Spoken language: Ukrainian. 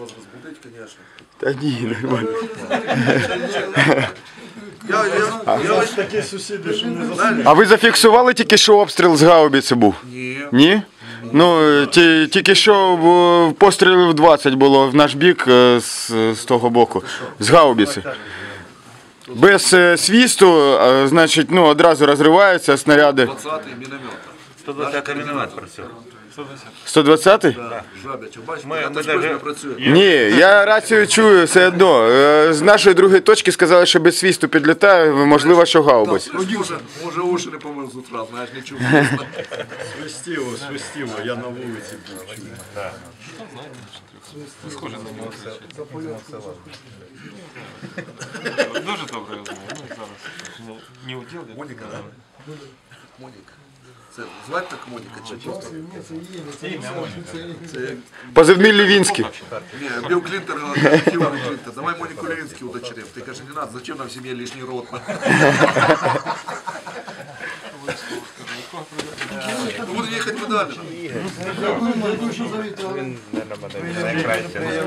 Вас разбудить, конечно. Та ні, нормально. Я, я, я, я, Такі сусіди, що не А ви зафіксували тільки що обстріл з гаубиці був? Ні. Ні? Ну, ті, тільки що в- пострілів 20 було в наш бік е, з, з того боку, з гаубиці. Без е, свісту, е, значить, ну, одразу розриваються снаряди. 20-й міномет. 120 міномет працює. 120-й? Жабячий, бачиш, Ми- я ми даже- не працює. Ні, я рацію чую все одно. Е, З нашої другої точки сказали, що без свісту підлітає, можливо, що гаубиць. Може, може уші не помив з утра, знаєш, не чув. свистіло, свистіло, я на вулиці був. чую. Дуже добре я. Ну, зараз не, не уділ. Моніка, да? Моніка. Це звати так Моніка чи просто? Це як Позивний Лівінський. Ні, Білл Клінтон говорить, Хіларі Клінтон, давай Моніку Левінську удочерим. Ти каже, не надо, зачем нам в сім'ї лишній рот? Буду їхати подалі. Він, мабуть, найкраще.